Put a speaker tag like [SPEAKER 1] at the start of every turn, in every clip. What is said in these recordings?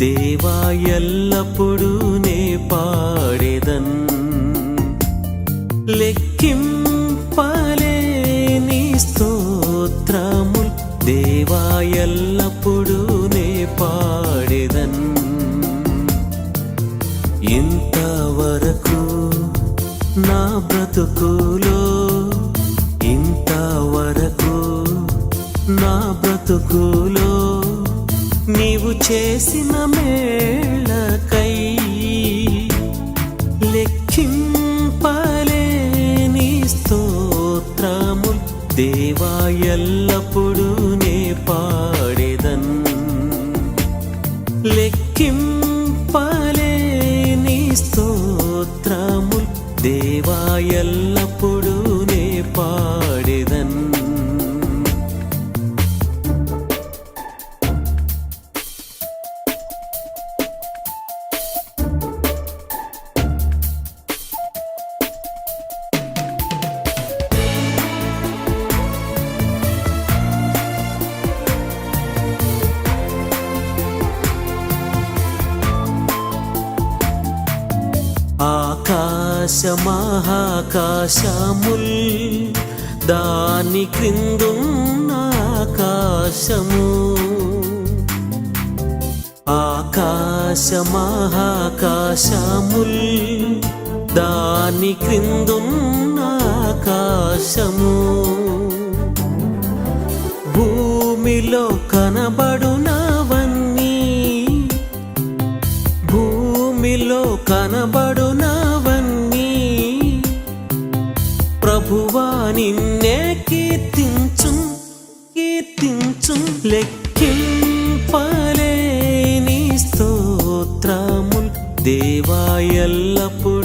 [SPEAKER 1] దేవా ఎల్లప్పుడూ నే పాడేదన్. లెక్కింపలేని స్తోత్రముల్. దేవా ఎల్లప్పుడూ నే పాడేదన్. ఇంతవరకు నా బ్రతుకులో ఇంతవరకు నా బ్రతుకులో నీవు చేసిన మేళకై లెక్కింపలేని స్తోత్రము దేవా ఎల్లప్పుడూ నే పా ఆకాశమహాకాశముల్ దాని క్రిందున్న ఆకాశము. ఆకాశమహాకాశముల్ దాని క్రిందున్న ఆకాశము. భూమిలో కనబడునవన్నీ భూమిలో కనబడున ప్రభువా నిన్నే కీర్తించు కీర్తించు లెక్కింపలేని స్తోత్రముల్. దేవా ఎల్లప్పుడూ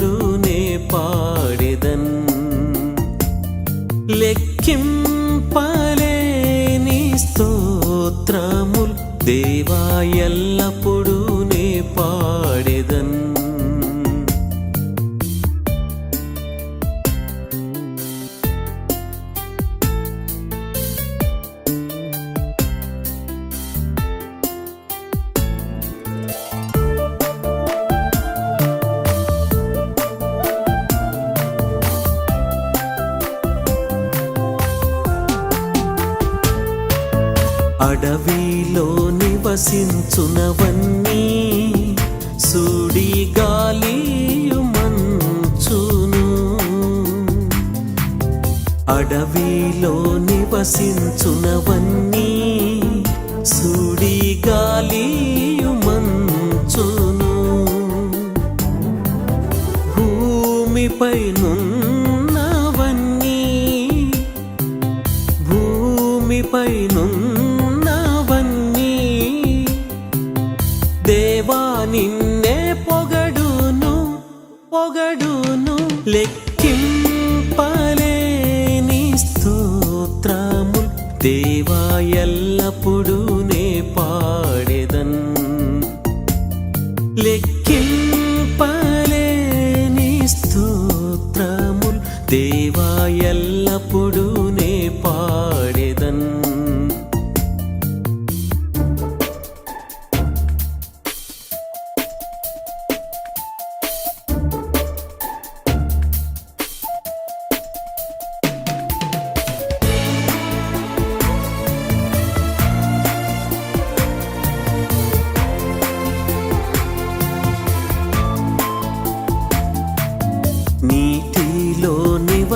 [SPEAKER 1] అడవిలో నివసించునవన్నీ సూడి గాలియు మంచును. అడవిలో నివసించునవన్నీ సూడి గాలియు మంచును. భూమిపై నున్నవన్నీ భూమిపై నున్నవన్నీ దేవా నిన్నే పొగడును పొగడును లెక్కింపలేని స్తోత్రము. దేవా ఎల్లప్పుడూ నే పాడేదన్. లెక్కింపలేని స్తోత్రముల్ దేవా ఎల్లప్పుడూ నే పాడ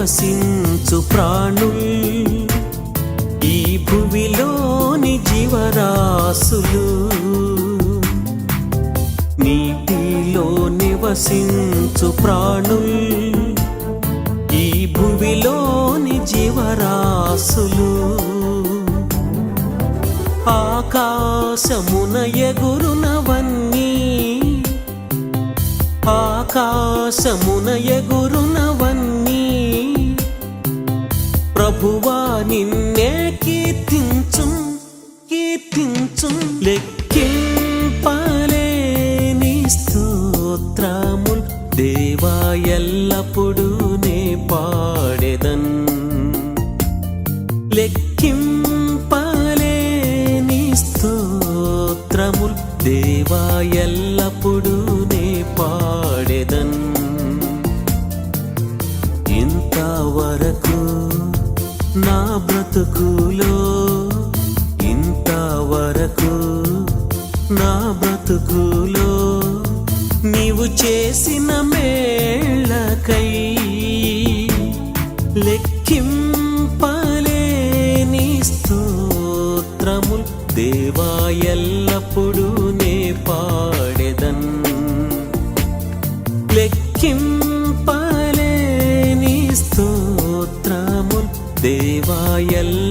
[SPEAKER 1] నివసించు ప్రాణుల్. ఈ భువిలోని జీవరాశులు నీటిలో నివసించు ప్రాణుల్. ఈ భువిలోని జీవరాశులు ఆకాశమున ఎగురునవన్నీ. ఆకాశమున ఎగురునవన్నీ ప్రభువా నిన్నే కీర్తించుం కీర్తించుం. లెక్కింపలే నీ స్తోత్రముల్. దేవా ఎల్లప్పుడూ నే పాడెదన్. లెక్కింపలే నీ స్తోత్రముల్. దేవా ఎల్లప్పుడూ నే పాడెదన్. ఇంతవరకు నా బ్రతుకులో ఇంతవరకు నా బ్రతుకులో నీవు చేసిన మేళ్ళకై లెక్కింపలేని స్తోత్రముల్ దేవా ఎల్లప్పుడూ నే పాడెదన్. లెక్కిం స్తోత్రముల్